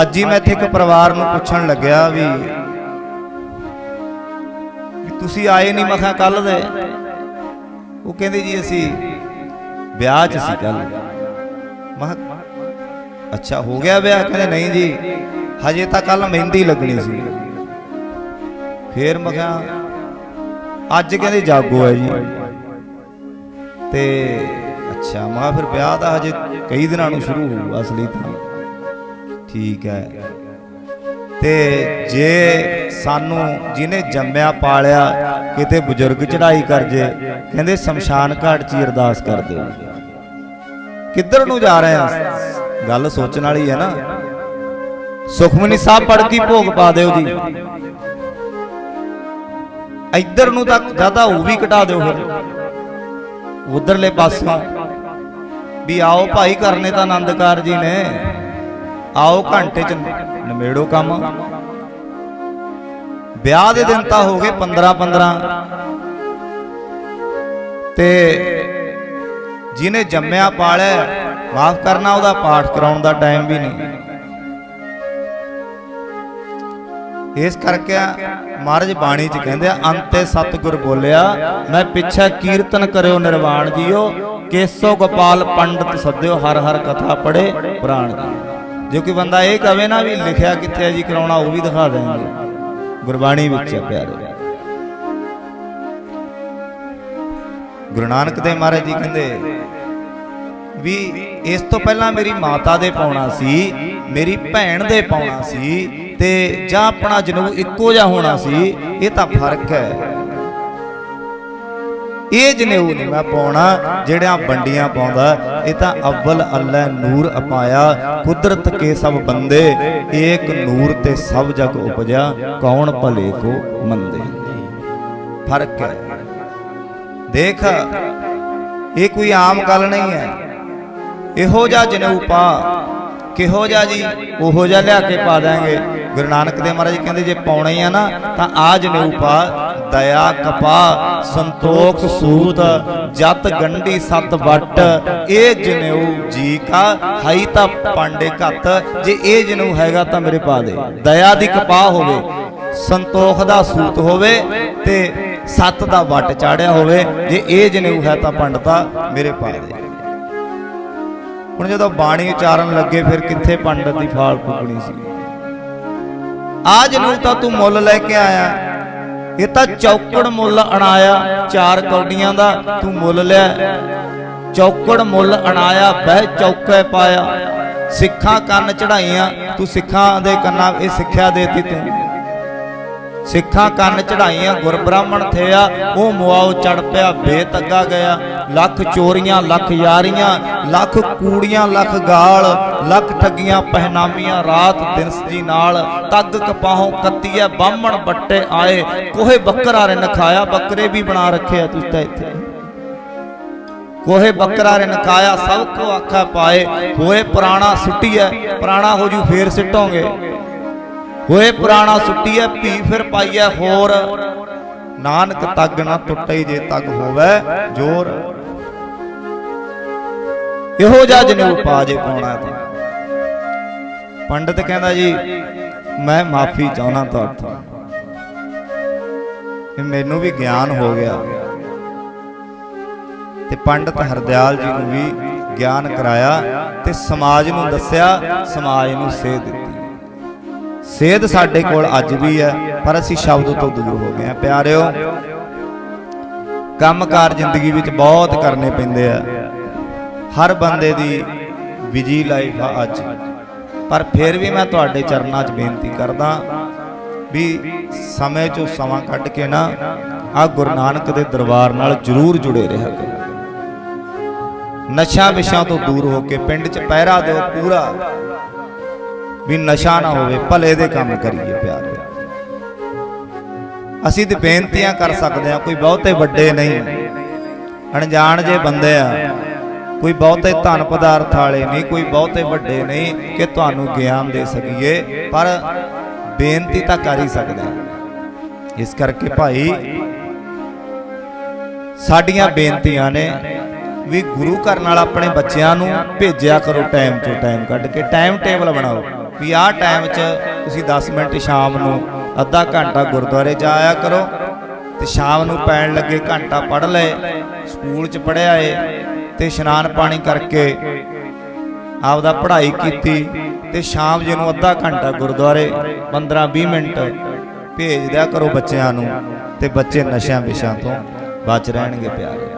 ਅੱਜ ਹੀ ਮੈਂ ਇੱਥੇ ਇੱਕ ਪਰਿਵਾਰ ਨੂੰ ਪੁੱਛਣ ਲੱਗਿਆ ਵੀ ਤੁਸੀਂ ਆਏ ਨਹੀਂ ਮਖਾ ਕੱਲ ਦੇ। ਉਹ ਕਹਿੰਦੇ ਜੀ ਅਸੀਂ ਵਿਆਹ 'ਚ ਸੀ ਕੱਲ ਮਹਾ ਅੱਛਾ, ਹੋ ਗਿਆ ਵਿਆਹ? ਕਹਿੰਦੇ ਨਹੀਂ ਜੀ, ਹਜੇ ਤਾਂ ਕੱਲ ਮਹਿੰਦੀ ਲੱਗਣੀ ਸੀ। ਫੇਰ ਮੈਂ ਕਿਹਾ, ਅੱਜ ਕਹਿੰਦੇ ਜਾਗੋ ਹੈ ਜੀ। ਤੇ ਅੱਛਾ, ਮੈਂ ਕਿਹਾ ਫਿਰ ਵਿਆਹ ਤਾਂ ਹਜੇ ਕਈ ਦਿਨਾਂ ਨੂੰ ਸ਼ੁਰੂ ਹੋਊ, ਅਸਲੀ ਤਾਂ। ਠੀਕ ਹੈ। ਤੇ ਜੇ ਸਾਨੂੰ ਜਿਹਨੇ ਜੰਮਿਆ, ਪਾਲਿਆ, ਕਿਤੇ ਬਜ਼ੁਰਗ ਚੜਾਈ ਕਰ ਜੇ, ਕਹਿੰਦੇ ਸ਼ਮਸ਼ਾਨ ਘਾਟ 'ਚ ਅਰਦਾਸ ਕਰ ਦਿਓ। ਕਿੱਧਰ ਨੂੰ ਜਾ ਰਹੇ ਆ ਗੱਲ ਸੋਚਣ ਵਾਲੀ ਹੈ ਨਾ। ਸੁਖਮਨੀ ਸਾਹਿਬ ਪੜ੍ਹ ਕੇ ਭੋਗ ਪਾ ਦਿਓ ਜੀ। ਇੱਧਰ ਨੂੰ ਤਾਂ ਜ਼ਿਆਦਾ ਉਹ ਵੀ ਘਟਾ ਦਿਓ ਫਿਰ। ਉਧਰਲੇ ਪਾਸੋਂ ਵੀ ਆਓ ਭਾਈ, ਕਰਨੇ ਤਾਂ ਆਨੰਦਕਾਰ ਜੀ ਨੇ। ਆਓ ਘੰਟੇ ਚ ਨਮੇੜੋ ਕੰਮ। ਵਿਆਹ ਦੇ ਦਿਨ ਤਾਂ ਹੋ ਗਏ 15 15 ਤੇ ਜਿਹਨੇ ਜੰਮਿਆ ਪਾਲਿਆ, ਮਾਫ ਕਰਨਾ ਉਹਦਾ, ਪਾਠ ਕਰਾਉਣ ਦਾ ਟਾਈਮ ਵੀ ਨਹੀਂ। ਇਸ ਕਰਕੇ ਮਹਾਰਾਜ ਬਾਣੀ ਚ ਕਹਿੰਦੇ ਆ, ਅੰਤੇ ਸਤਿਗੁਰ ਬੋਲਿਆ, ਮੈਂ ਪਿੱਛੇ ਕੀਰਤਨ ਕਰਿਓ ਨਿਰਵਾਣ ਜੀਓ, ਕੇਸੋ ਗੋਪਾਲ ਪੰਡਤ ਸੱਦਿਓ, ਹਰ ਹਰ ਕਥਾ ਪੜੇ ਪੁਰਾਣ ਦੀ ਜੇ ਕੋਈ ਬੰਦਾ ਇਹ ਕਵੇ ਨਾ ਵੀ ਲਿਖਿਆ ਕਿੱਥੇ ਹੈ ਜੀ, ਕਰਾਉਣਾ ਉਹ ਵੀ ਦਿਖਾ ਦੇਣਗੇ ਗੁਰਬਾਣੀ ਵਿੱਚ ਹੈ ਪਿਆਰੇ। ਗੁਰੂ ਨਾਨਕ ਦੇਵ ਮਹਾਰਾਜ ਜੀ ਕਹਿੰਦੇ ਵੀ ਇਸ ਤੋਂ ਪਹਿਲਾਂ ਮੇਰੀ ਮਾਤਾ ਦੇ ਪਾਉਣਾ ਸੀ, ਮੇਰੀ ਭੈਣ ਦੇ ਪਾਉਣਾ ਸੀ ਤੇ ਜਾਂ ਆਪਣਾ ਜਨੂ ਇੱਕੋ ਜਿਹਾ ਹੋਣਾ ਸੀ, ਇਹ ਤਾਂ ਫ਼ਰਕ ਹੈ। ਇਹ ਜਨੇਊ ਨਹੀਂ ਮੈਂ ਪਾਉਣਾ, ਜਿਹੜਿਆਂ ਵੰਡੀਆਂ ਪਾਉਂਦਾ, ਇਹ ਤਾਂ ਅਵਲ ਅੱਲਾ ਨੂਰ ਅਪਾਇਆ, ਕੁਦਰਤ ਕੇ ਸਭ ਬੰਦੇ, ਏਕ ਨੂਰ ਤੇ ਸਭ ਜਗ ਉਪਜਿਆ, ਕੌਣ ਭਲੇ ਕੋ ਮੰਦੇ? ਫ਼ਰਕ ਹੈ। ਦੇਖ, ਇਹ ਕੋਈ ਆਮ ਗੱਲ ਨਹੀਂ ਹੈ। ਇਹੋ ਜਿਹਾ ਜਨੇਊ ਪਾ, ਕਿਹੋ ਜਿਹਾ ਜੀ, ਉਹੋ ਜਿਹਾ ਲਿਆ ਕੇ ਪਾ ਦਾਂਗੇ ਗੁਰੂ ਨਾਨਕ ਦੇਵ ਮਹਾਰਾਜ ਕਹਿੰਦੇ, ਜੇ ਪਾਉਣਾ ਹੀ ਆ ਨਾ, ਤਾਂ ਆ ਜਨੇਊ ਪਾ ਦਇਆ ਕਪਾ ਸੰਤੋਖ, ਸੂਤ, ਜਤ, ਗੰਢੀ, ਸਤ, ਵਟ, ਇਹ ਜਨੇਊ ਜੀ ਕਾ, ਹਾਈ ਤਾਂ ਪਾਂਡੇ ਘੱਤ, ਜੇ ਇਹ ਜਨੇਊ ਹੈਗਾ ਤਾਂ ਮੇਰੇ ਪਾ ਦੇ। ਦਇਆ ਦੀ ਕਪਾਹ ਹੋਵੇ, ਸੰਤੋਖ ਦਾ ਸੂਤ ਹੋਵੇ ਤੇ ਸਤ ਦਾ ਵਟ ਚਾੜਿਆ ਹੋਵੇ, ਜੇ ਇਹ ਜਨੇਊ ਹੈ ਤਾਂ ਪੰਡਤਾ ਮੇਰੇ ਪਾ ਦੇ। ਹੁਣ ਜਦੋਂ ਬਾਣੀ ਉਚਾਰਨ ਲੱਗੇ, ਫਿਰ ਕਿੱਥੇ ਪੰਡਤ ਦੀ ਫਾਲ ਪੁੱਗਣੀ ਸੀ? ਆ ਜਨੇਊ ਤਾਂ ਤੂੰ ਮੁੱਲ ਲੈ ਕੇ ਆਇਆ। ਇਹ ਤਾਂ ਚੌਕੜ ਮੁੱਲ ਅਣਾਇਆ, ਚਾਰ ਕੌਡੀਆਂ ਦਾ ਤੂੰ ਮੁੱਲ ਲਿਆ। ਚੌਕੜ ਮੁੱਲ ਅਣਾਇਆ, ਬਹਿ ਚੌਕੇ ਪਾਇਆ। ਸਿੱਖਾਂ ਕੰਨ ਚੜਾਈਆਂ ਤੂੰ ਸਿੱਖਾਂ ਦੇ ਕੰਨਾਂ, ਇਹ ਸਿੱਖਿਆ ਦੇਤੀ ਤੂੰ। ਸਿੱਖਾਂ ਕੰਨ ਚੜਾਈਆਂ ਗੁਰ ਬ੍ਰਾਹਮਣ ਥਿਆ ਉਹ ਮੁਆਉ ਚੜ ਪਿਆ, ਬੇਤੱਗਾ ਗਿਆ। ਲੱਖ ਚੋਰੀਆਂ, ਲੱਖ ਯਾਰੀਆਂ, ਲੱਖ ਕੂੜੀਆਂ, ਲੱਖ ਗਾਲ, ਲੱਖ ਠੱਗੀਆਂ, ਪਹਿਨਾਮੀਆਂ, ਰਾਤ ਦਿਨ ਜੀ ਨਾਲ। ਤੱਗ ਕਪਾਹੋਂ ਕੱਤੀਐ ਬਾਹਮਣ ਬੱਟੇ ਆਏ। ਕੋਹੇ ਬੱਕਰਾ ਰੇ ਨਖਾਇਆ ਬੱਕਰੇ ਵੀ ਬਣਾ ਰੱਖੇ ਆ ਤੁਸੀਂ ਤਾਂ ਇੱਥੇ। ਕੋਹੇ ਬੱਕਰਾ ਰੇ ਨਕਾਇਆ ਸਭ ਕੋ ਆਖਾ ਪਾਏ। ਹੋਏ ਪੁਰਾਣਾ ਸੁੱਟੀਐ, ਪੁਰਾਣਾ ਹੋ ਜੂ ਫੇਰ ਸਿੱਟੋਗੇ। ਹੋਏ ਪੁਰਾਣਾ ਸੁੱਟੀਐ, ਭੀ ਫਿਰ ਪਾਈਐ ਹੋਰ। ਨਾਨਕ ਤੱਗ ਨਾ ਟੁੱਟੇ ਜੇ ਤੱਗ ਹੋਵੇ, ਜੋਰ। ਇਹੋ ਜਿਹਾ ਜਨੇਊ ਪਾ ਜੇ ਪਾਉਣਾ ਤਾਂ। ਪੰਡਤ ਕਹਿੰਦਾ ਜੀ, ਮੈਂ ਮਾਫੀ ਚਾਹਣਾ ਤੁਹਾਡੇ ਕਿ ਮੈਨੂੰ ਵੀ ਗਿਆਨ ਹੋ ਗਿਆ। ਤੇ ਪੰਡਤ ਹਰਦਿਆਲ ਜੀ ਨੂੰ ਵੀ ਗਿਆਨ ਕਰਾਇਆ ਤੇ ਸਮਾਜ ਨੂੰ ਦੱਸਿਆ, ਸਮਾਜ ਨੂੰ ਸੇਧ ਦਿੱਤੀ। ਸੇਧ ਸਾਡੇ ਕੋਲ ਅੱਜ ਵੀ ਹੈ। ਪਰ ਅਸੀਂ ਸ਼ਬਦ ਤੋਂ ਦੂਰ ਹੋ ਗਏ ਆ ਪਿਆਰਿਓ, ਕੰਮਕਾਰ ਜ਼ਿੰਦਗੀ ਵਿੱਚ ਬਹੁਤ ਕਰਨੇ ਪੈਂਦੇ ਆ। ਹਰ ਬੰਦੇ ਦੀ ਬਿਜ਼ੀ ਲਾਈਫ ਆ ਅੱਜ। ਪਰ ਫਿਰ ਵੀ ਮੈਂ ਤੁਹਾਡੇ ਚਰਨਾਂ 'ਚ ਬੇਨਤੀ ਕਰਦਾ ਵੀ ਸਮੇਂ 'ਚੋਂ ਸਮਾਂ ਕੱਢ ਕੇ ਨਾ ਆ ਗੁਰੂ ਨਾਨਕ ਦੇ ਦਰਬਾਰ ਨਾਲ ਜਰੂਰ ਜੁੜੇ ਰਿਹਾ ਕਰੋ। ਨਸ਼ਾ ਵਿਸ਼ਾ ਤੋਂ ਦੂਰ ਹੋ ਕੇ ਪਿੰਡ 'ਚ ਪਹਿਰਾ ਦਿਓ ਪੂਰਾ। ਵੀ ਨਸ਼ਾ ਨਾ ਹੋਵੇ, ਭਲੇ ਦੇ ਕੰਮ ਕਰੀਏ ਪਿਆਰੇ ਅਸੀਂ ਤੇ ਬੇਨਤੀਆਂ ਕਰ ਸਕਦੇ ਹਾਂ ਕੋਈ ਬਹੁਤੇ ਵੱਡੇ ਨਹੀਂ। ਅਣਜਾਣ ਜੇ ਬੰਦੇ ਆ ਕੋਈ ਬਹੁਤੇ ਧਨ ਪਦਾਰਥ ਵਾਲੇ ਨਹੀਂ ਕੋਈ ਬਹੁਤੇ ਵੱਡੇ ਨਹੀਂ ਕਿ ਤੁਹਾਨੂੰ ਗਿਆਨ ਦੇ ਸਕੀਏ ਪਰ ਬੇਨਤੀ ਤਾਂ ਕਰ ਹੀ ਸਕਦੇ ਇਸ ਕਰਕੇ ਭਾਈ ਸਾਡੀਆਂ ਬੇਨਤੀਆਂ ਨੇ ਵੀ ਗੁਰੂ ਘਰ ਨਾਲ ਆਪਣੇ ਬੱਚਿਆਂ ਨੂੰ ਭੇਜਿਆ ਕਰੋ ਟਾਈਮ ਤੋਂ ਟਾਈਮ ਕੱਢ ਕੇ ਟਾਈਮ ਟੇਬਲ ਬਣਾਓ ਵੀ ਆਹ ਟਾਈਮ 'ਚ ਤੁਸੀਂ 10 ਮਿੰਟ ਸ਼ਾਮ ਨੂੰ ਅੱਧਾ ਘੰਟਾ ਗੁਰਦੁਆਰੇ ਜਾ ਆਇਆ ਕਰੋ ਤੇ ਸ਼ਾਮ ਨੂੰ ਪੈਣ ਲੱਗੇ ਘੰਟਾ ਪੜ ਲਏ, ਸਕੂਲ 'ਚ ਪੜਿਆ ਏ ਤੇ ਇਸ਼ਨਾਨ ਪਾਣੀ ਕਰਕੇ ਆਪਦਾ ਪੜ੍ਹਾਈ ਕੀਤੀ ਤੇ ਸ਼ਾਮ ਜੇ ਨੂੰ ਅੱਧਾ ਘੰਟਾ ਗੁਰਦੁਆਰੇ 15-20 ਮਿੰਟ ਭੇਜ ਦਿਆ ਕਰੋ ਬੱਚਿਆਂ ਨੂੰ ਤੇ ਬੱਚੇ ਨਸ਼ਿਆਂ ਵਿਸ਼ਾਂ ਤੋਂ ਬਚ ਰਹਿਣਗੇ ਪਿਆਰੇ।